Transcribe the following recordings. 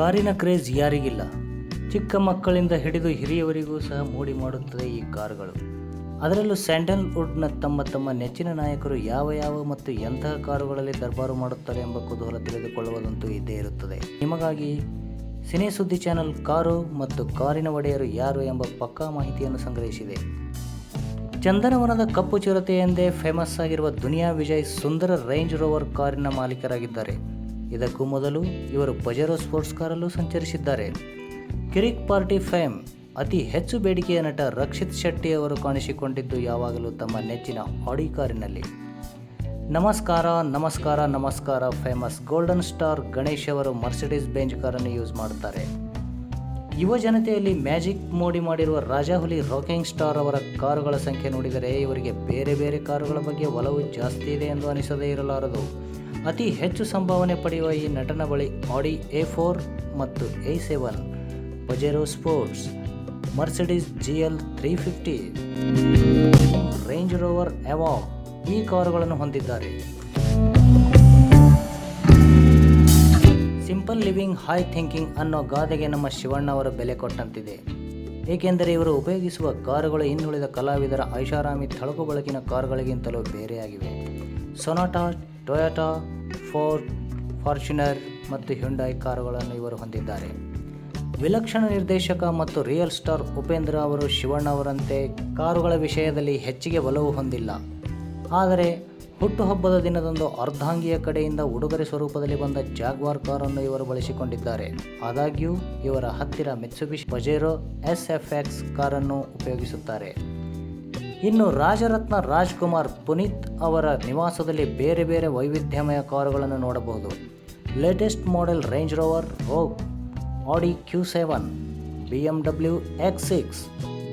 ಕಾರಿನ ಕ್ರೇಜ್ ಯಾರಿಗಿಲ್ಲ. ಚಿಕ್ಕ ಮಕ್ಕಳಿಂದ ಹಿಡಿದು ಹಿರಿಯವರಿಗೂ ಸಹ ಮೋಡಿ ಮಾಡುತ್ತದೆ ಈ ಕಾರುಗಳು. ಅದರಲ್ಲೂ ಸ್ಯಾಂಡಲ್ವುಡ್ನ ತಮ್ಮ ತಮ್ಮ ನೆಚ್ಚಿನ ನಾಯಕರು ಯಾವ ಯಾವ ಮತ್ತು ಎಂತಹ ಕಾರುಗಳಲ್ಲಿ ದರ್ಬಾರು ಮಾಡುತ್ತಾರೆ ಎಂಬ ಕುತೂಹಲ ತಿಳಿದುಕೊಳ್ಳುವುದಂತೂ ಇದ್ದೇ ಇರುತ್ತದೆ. ನಿಮಗಾಗಿ ಸಿನಿ ಸುದ್ದಿ ಚಾನೆಲ್ ಕಾರು ಮತ್ತು ಕಾರಿನ ಒಡೆಯರು ಯಾರು ಎಂಬ ಪಕ್ಕಾ ಮಾಹಿತಿಯನ್ನು ಸಂಗ್ರಹಿಸಿದೆ. ಚಂದನವನದ ಕಪ್ಪು ಚಿರತೆ ಎಂದೇ ಫೇಮಸ್ ಆಗಿರುವ ದುನಿಯಾ ವಿಜಯ್ ಸುಂದರ ರೇಂಜ್ ರೋವರ್ ಕಾರಿನ ಮಾಲೀಕರಾಗಿದ್ದಾರೆ. ಇದಕ್ಕೂ ಮೊದಲು ಇವರು ಪಜೆರೋ ಸ್ಪೋರ್ಟ್ಸ್ ಕಾರಲ್ಲೂ ಸಂಚರಿಸಿದ್ದಾರೆ. ಕಿರಿಕ್ ಪಾರ್ಟಿ ಫೇಮ್ ಅತಿ ಹೆಚ್ಚು ಬೇಡಿಕೆಯ ನಟ ರಕ್ಷಿತ್ ಶೆಟ್ಟಿ ಅವರು ಕಾಣಿಸಿಕೊಂಡಿದ್ದು ಯಾವಾಗಲೂ ತಮ್ಮ ನೆಚ್ಚಿನ ಆಡಿ ಕಾರಿನಲ್ಲಿ. ನಮಸ್ಕಾರ ನಮಸ್ಕಾರ ನಮಸ್ಕಾರ, ಫೇಮಸ್ ಗೋಲ್ಡನ್ ಸ್ಟಾರ್ ಗಣೇಶ್ ಅವರು ಮರ್ಸಿಡೀಸ್ ಬೆಂಜ್ ಕಾರನ್ನು ಯೂಸ್ ಮಾಡುತ್ತಾರೆ. ಯುವ ಜನತೆಯಲ್ಲಿ ಮ್ಯಾಜಿಕ್ ಮೋಡಿ ಮಾಡಿರುವ ರಾಜಾಹುಲಿ ರಾಕಿಂಗ್ ಸ್ಟಾರ್ ಅವರ ಕಾರುಗಳ ಸಂಖ್ಯೆ ನೋಡಿದರೆ ಇವರಿಗೆ ಬೇರೆ ಬೇರೆ ಕಾರುಗಳ ಬಗ್ಗೆ ಒಲವು ಜಾಸ್ತಿ ಇದೆ ಎಂದು ಅನಿಸದೇ ಇರಲಾರದು. ಅತಿ ಹೆಚ್ಚು ಸಂಭಾವನೆ ಪಡೆಯುವ ಈ ನಟನ ಬಳಿ ಆಡಿ ಎ ಫೋರ್ ಮತ್ತು A seven. Pajero sports, Mercedes G L three fifty Range Rover ಎವಾ ಈ ಕಾರುಗಳನ್ನು ಹೊಂದಿದ್ದಾರೆ. ಸಿಂಪಲ್ ಲಿವಿಂಗ್ ಹೈ ಥಿಂಕಿಂಗ್ ಅನ್ನೋ ಗಾದೆಗೆ ನಮ್ಮ ಶಿವಣ್ಣ ಅವರ ಬೆಲೆ ಕೊಟ್ಟಂತಿದೆ. ಏಕೆಂದರೆ ಇವರು ಉಪಯೋಗಿಸುವ ಕಾರುಗಳು ಇನ್ನುಳಿದ ಕಲಾವಿದರ ಐಷಾರಾಮಿ ತಳಕು ಬಳಕಿನ ಕಾರುಗಳಿಗಿಂತಲೂ ಬೇರೆಯಾಗಿವೆ. ಸೊನಾಟಾ ಟೊಯೋಟಾ, ಫೋರ್ಡ್, ಫಾರ್ಚುನರ್ ಮತ್ತು ಹ್ಯುಂಡಾಯ್ ಕಾರುಗಳನ್ನು ಇವರು ಹೊಂದಿದ್ದಾರೆ. ವಿಲಕ್ಷಣ ನಿರ್ದೇಶಕ ಮತ್ತು ರಿಯಲ್ ಸ್ಟಾರ್ ಉಪೇಂದ್ರ ಅವರು ಶಿವಣ್ಣ ಅವರಂತೆ ಕಾರುಗಳ ವಿಷಯದಲ್ಲಿ ಹೆಚ್ಚಿಗೆ ಒಲವು ಹೊಂದಿಲ್ಲ. ಆದರೆ, ಹುಟ್ಟುಹಬ್ಬದ ದಿನದಂದು ಅರ್ಧಾಂಗಿಯ ಕಡೆಯಿಂದ ಉಡುಗೊರೆ ಸ್ವರೂಪದಲ್ಲಿ ಬಂದ ಜಾಗ್ವಾರ್ ಕಾರನ್ನು ಇವರು ಬಳಸಿಕೊಂಡಿದ್ದಾರೆ. ಆದಾಗ್ಯೂ, ಇವರ ಹತ್ತಿರ Mitsubishi Pajero, S F X ಕಾರನ್ನು ಉಪಯೋಗಿಸುತ್ತಾರೆ. ಇನ್ನು ರಾಜರತ್ನ ರಾಜ್ಕುಮಾರ್ ಪುನೀತ್ ಅವರ ನಿವಾಸದಲ್ಲಿ ಬೇರೆ ಬೇರೆ ವೈವಿಧ್ಯಮಯ ಕಾರುಗಳನ್ನು ನೋಡಬಹುದು. Latest model Range Rover Vogue Audi Q seven B M W X six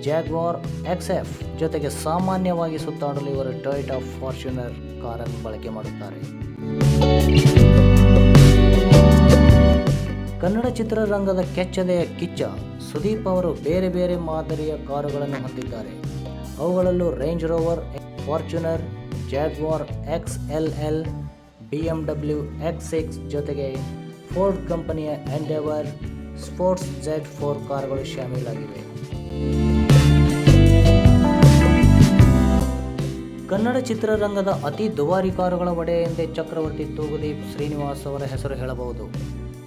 Jaguar X F ಜೊತೆಗೆ ಸಾಮಾನ್ಯವಾಗಿ ಸುತ್ತಾಡಲು ಇವರು ಆಫ್ ಫಾರ್ಚುನರ್ ಕಾರನ್ನು ಬಳಕೆ ಮಾಡುತ್ತಾರೆ. ಕನ್ನಡ ಚಿತ್ರರಂಗದ ಕೆಚ್ಚದೆಯ ಕಿಚ್ಚ ಸುದೀಪ್ ಅವರು ಬೇರೆ ಬೇರೆ ಮಾದರಿಯ ಕಾರುಗಳನ್ನು ಹೊಂದಿದ್ದಾರೆ. ಅವುಗಳಲ್ಲೂ range rover Fortuner Jaguar X L L B M W X six ಜೊತೆಗೆ ಫೋರ್ಡ್ ಕಂಪನಿಯ ಎಂಡೆವರ್ ಸ್ಪೋರ್ಟ್ಸ್ ಜೆಡ್ ಫೋರ್ ಕಾರ್ಗಳು ಶಾಮೀಲಾಗಿವೆ. ಕನ್ನಡ ಚಿತ್ರರಂಗದ ಅತಿ ದುಬಾರಿ ಕಾರುಗಳ ಒಡೆಯ ಎಂದೇ ಚಕ್ರವರ್ತಿ ತೂಗುದೀಪ್ ಶ್ರೀನಿವಾಸ್ ಅವರ ಹೆಸರು ಹೇಳಬಹುದು.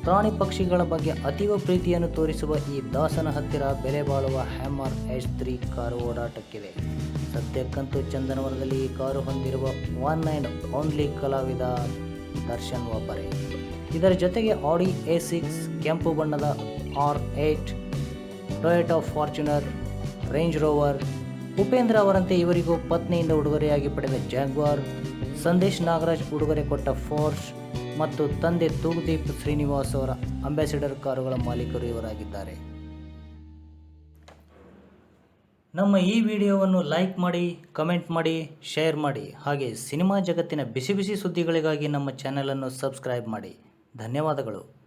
ಪ್ರಾಣಿ ಪಕ್ಷಿಗಳ ಬಗ್ಗೆ ಅತೀವ ಪ್ರೀತಿಯನ್ನು ತೋರಿಸುವ ಈ ದಾಸನ ಹತ್ತಿರ ಬೆಲೆ ಬಾಳುವ ಹ್ಯಾಮರ್ ಎಚ್ ತ್ರೀ ಕಾರು ಓಡಾಟಕ್ಕಿದೆ. ಸದ್ಯಕ್ಕಂತೂ ಚಂದನವನದಲ್ಲಿ ಈ ಕಾರು ಹೊಂದಿರುವ ಒನ್ ಆ್ಯಂಡ್ ಓನ್ಲಿ ಕಲಾವಿದ ದರ್ಶನ್ ಒಬ್ಬರೇ. ಇದರ ಜೊತೆಗೆ ಆಡಿ ಎ ಸಿಕ್ಸ್ ಕೆಂಪು ಬಣ್ಣದ R eight, Toyota Fortuner, range rover, Upendra ಅವರಂತೆ ಇವರಿಗೂ ಪತ್ನಿಯಿಂದ ಉಡುಗೊರೆಯಾಗಿ ಪಡೆದ ಜಾಗ್ವಾರ್, ಸಂದೇಶ್ ನಾಗರಾಜ್ ಉಡುಗೊರೆ ಕೊಟ್ಟ ಫೋರ್ಸ್ ಮತ್ತು ತಂದೆ ತೂಗುದೀಪ್ ಶ್ರೀನಿವಾಸ್ ಅವರ ಅಂಬಾಸಿಡರ್ ಕಾರುಗಳ ಮಾಲೀಕರು ಇವರಾಗಿದ್ದಾರೆ. ನಮ್ಮ ಈ ವಿಡಿಯೋವನ್ನು ಲೈಕ್ ಮಾಡಿ, ಕಮೆಂಟ್ ಮಾಡಿ, ಶೇರ್ ಮಾಡಿ, ಹಾಗೆ ಸಿನಿಮಾ ಜಗತ್ತಿನ ಬಿಸಿ ಬಿಸಿ ಸುದ್ದಿಗಳಿಗಾಗಿ ನಮ್ಮ ಚಾನೆಲನ್ನು ಸಬ್ಸ್ಕ್ರೈಬ್ ಮಾಡಿ. ಧನ್ಯವಾದಗಳು.